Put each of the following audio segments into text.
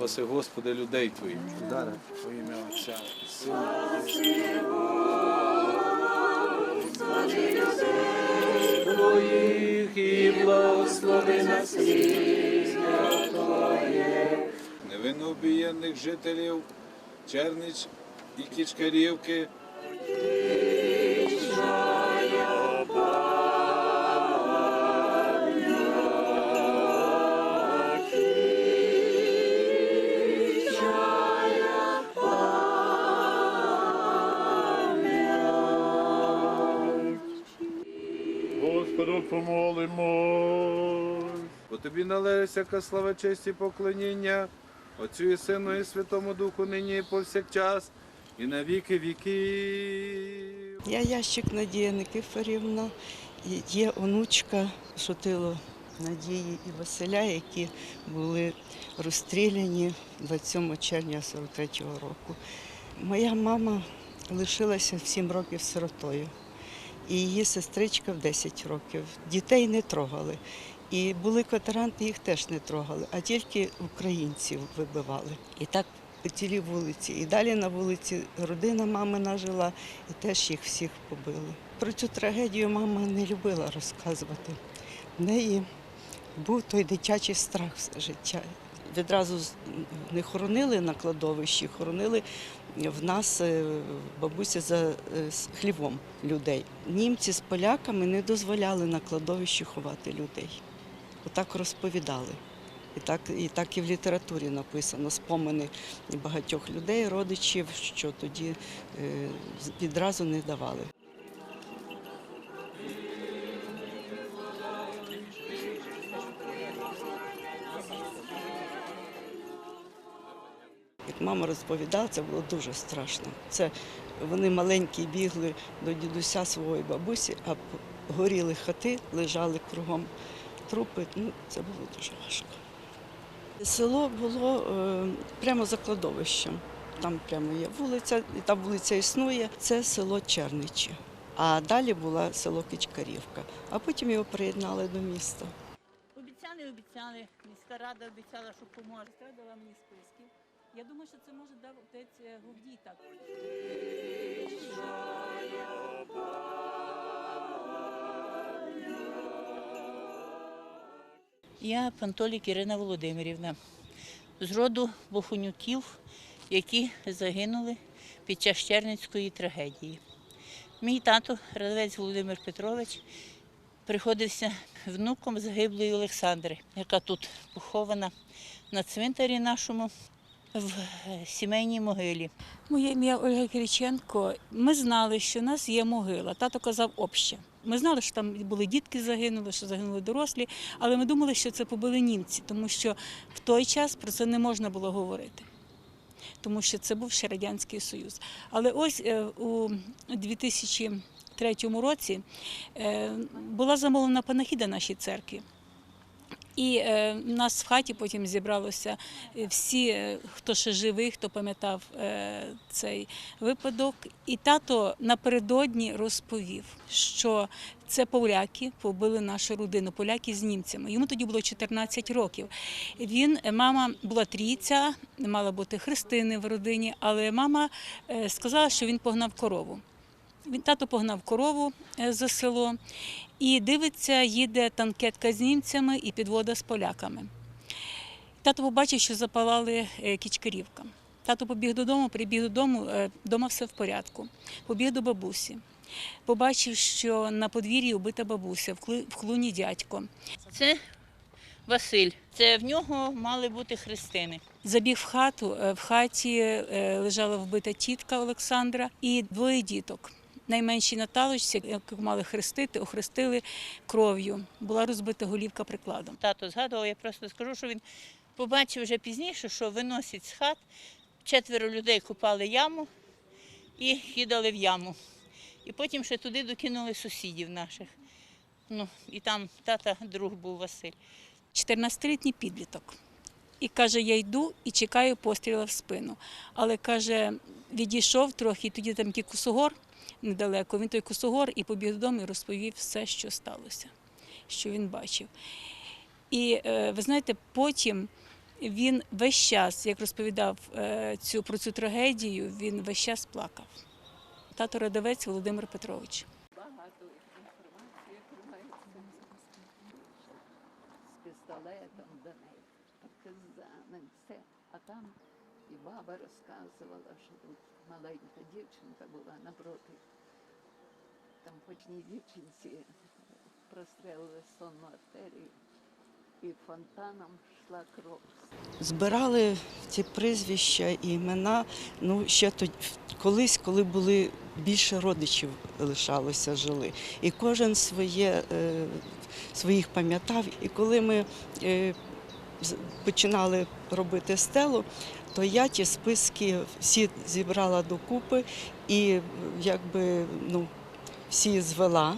Спаси, Господи, людей Твоїх. Во ім'я Отця і Сина. Твоїх і благослови нас Невинно обієнних жителів Чернич і Кічкарівки. Господу помолимо. Бо тобі належить всяка слава, честь і поклоніння, Отцю і Сину і Святому Духу нині і повсякчас, і на віки віків. Я ящик Надія Никифорівна, і є онучка Шотило Надії і Василя, які були розстріляні 27 червня 43-го року. Моя мама лишилася в 7 років сиротою, і її сестричка в 10 років. Дітей не трогали. І були квартиранти, їх теж не трогали, а тільки українців вибивали. І так по цілій вулиці. І далі на вулиці родина мамина жила, і теж їх всіх побили. Про цю трагедію мама не любила розказувати. В неї був той дитячий страх життя. Відразу не хоронили на кладовищі, хоронили в нас е, бабуся за е, хлівом людей. Німці з поляками не дозволяли на кладовищі ховати людей. Отак розповідали. І так, і так і в літературі написано спомини багатьох людей, родичів, що тоді е, відразу не давали. Мама розповідала, це було дуже страшно. Це вони маленькі бігли до дідуся своєї бабусі, а горіли хати, лежали кругом трупи. Ну, це було дуже важко. Село було е, прямо за кладовищем. Там прямо є вулиця, і та вулиця існує. Це село Черничі. А далі була село Кичкарівка, а потім його приєднали до міста. Обіцяли, обіцяли. Міська рада обіцяла, що поможе. Міська дала мені списків. Я думаю, що це може дав отець е, Говдій так. Я Пантолік Ірина Володимирівна з роду Бохунюків, які загинули під час Черницької трагедії. Мій тато, Радовець Володимир Петрович, приходився внуком загиблої Олександри, яка тут похована на цвинтарі нашому в сімейній могилі. Моє ім'я Ольга Кириченко. Ми знали, що в нас є могила. Тато казав обще. Ми знали, що там були дітки загинули, що загинули дорослі, але ми думали, що це побили німці, тому що в той час про це не можна було говорити. Тому що це був ще Радянський Союз. Але ось е, у 2003 році е, була замовлена панахіда нашій церкві. І е, в нас в хаті потім зібралося е, всі, е, хто ще живий, хто пам'ятав цей випадок. І тато напередодні розповів, що це поляки побили нашу родину, поляки з німцями. Йому тоді було 14 років. Він, мама була трійця, мала бути хрестини в родині, але мама сказала, що він погнав корову. Він тато погнав корову е, за село і дивиться, їде танкетка з німцями і підвода з поляками. Тато побачив, що запалали е, кічкарівка. Тато побіг додому, прибіг додому, е, вдома все в порядку. Побіг до бабусі. Побачив, що на подвір'ї убита бабуся, в клуні дядько. Це Василь. Це в нього мали бути хрестини. Забіг в хату. е, В хаті е, лежала вбита тітка Олександра і двоє діток. Найменшій Наталочці, яку мали хрестити, охрестили кров'ю. Була розбита голівка прикладом. Тато згадував, я просто скажу, що він побачив вже пізніше, що виносять з хат. Четверо людей купали яму і кидали в яму. І потім ще туди докинули сусідів наших. Ну, і там тата друг був Василь. 14-літній підліток. І каже, я йду і чекаю постріла в спину. Але каже, відійшов трохи, і тоді там такий кусогор недалеко. Він той кусогор і побіг додому і розповів все, що сталося, що він бачив. І е, ви знаєте, потім він весь час, як розповідав е, цю про цю трагедію, він весь час плакав. Тато Радовець Володимир Петрович. багато інформації з пістолетом до неї, партизани, все. А там баба розказувала, що тут маленька дівчинка була напроти. Там по одній дівчинці прострелили сонну артерію, і фонтаном йшла кров. Збирали ці прізвища і імена. Ну ще тоді, колись, коли були більше родичів лишалося, жили. І кожен своє, е, своїх пам'ятав. І коли ми е, починали робити стелу, то я ті списки всі зібрала докупи і якби ну, всі звела.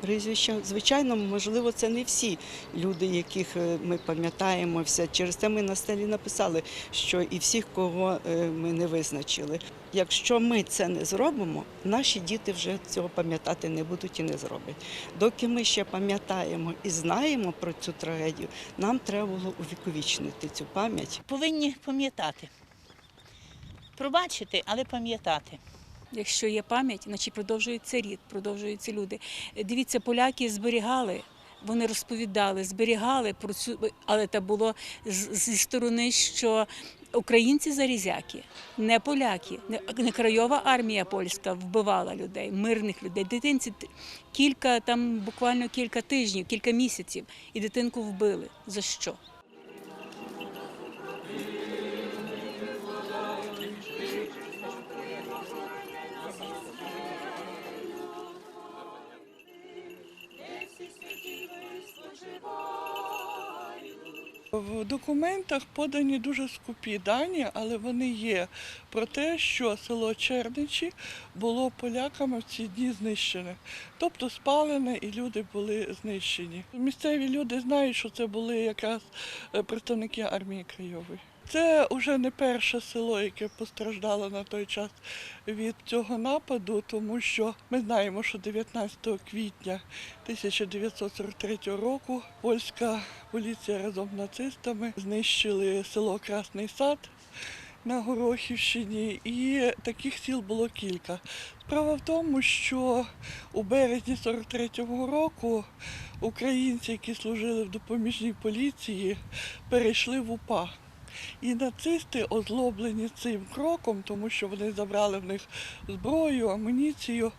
Прізвища. Звичайно, можливо, це не всі люди, яких е, ми пам'ятаємо. Через те ми на стелі написали, що і всіх, кого е, ми не визначили. Якщо ми це не зробимо, наші діти вже цього пам'ятати не будуть і не зроблять. Доки ми ще пам'ятаємо і знаємо про цю трагедію, нам треба було увіковічнити цю пам'ять. Повинні пам'ятати. Пробачити, але пам'ятати. Якщо є пам'ять, значить продовжується рід, продовжуються люди. Дивіться, поляки зберігали. Вони розповідали, зберігали про цю, але це було з- зі сторони, що українці зарізяки, не поляки, не, крайова армія польська вбивала людей, мирних людей. Дитинці кілька там буквально кілька тижнів, кілька місяців, і дитинку вбили. За що? В документах подані дуже скупі дані, але вони є про те, що село Черничі було поляками в ці дні знищене, тобто спалене і люди були знищені. Місцеві люди знають, що це були якраз е, представники армії Краєвої. Це вже не перше село, яке постраждало на той час від цього нападу, тому що ми знаємо, що 19 квітня 1943 року польська поліція разом з нацистами знищили село Красний Сад на Горохівщині, і таких сіл було кілька. Справа в тому, що у березні 43-го року українці, які служили в допоміжній поліції, перейшли в УПА. І нацисти, озлоблені цим кроком, тому що вони забрали в них зброю, амуніцію,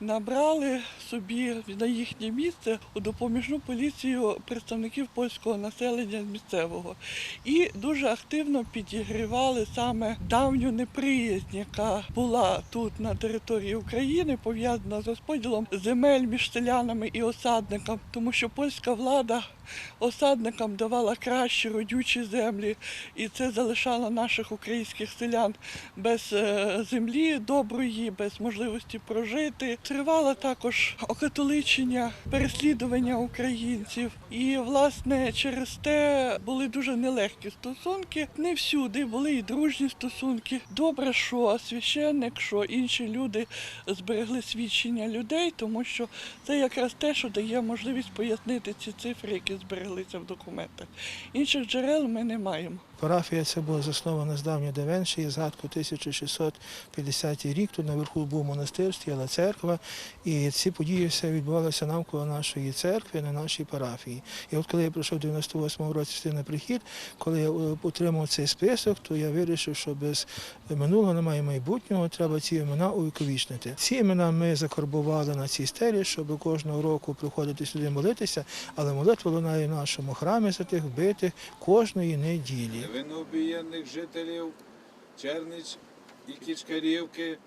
набрали собі на їхнє місце у допоміжну поліцію представників польського населення місцевого. І дуже активно підігрівали саме давню неприязнь, яка була тут на території України, пов'язана з розподілом земель між селянами і осадниками, тому що польська влада осадникам давала кращі родючі землі, і це залишало наших українських селян без е, землі доброї, без можливості прожити. Тривало також окатоличення, переслідування українців. І, власне, через те були дуже нелегкі стосунки. Не всюди були і дружні стосунки. Добре, що священник, що інші люди зберегли свідчення людей, тому що це якраз те, що дає можливість пояснити ці цифри, які збереглися в документах. Інших джерел ми не маємо. Парафія ця була заснована з давньої давен, є згадку 1650 рік. Тут наверху був монастир, стояла церква, і ці події все відбувалися навколо нашої церкви, на нашій парафії. І от коли я прийшов в 98-му році на прихід, коли я е, отримав цей список, то я вирішив, що без минулого немає майбутнього, треба ці імена увіковічнити. Ці імена ми закарбували на цій стелі, щоб кожного року приходити сюди молитися, але молитва лунає в нашому храмі за тих вбитих кожної неділі. Невинно обієнних жителів Чернич і Кічкарівки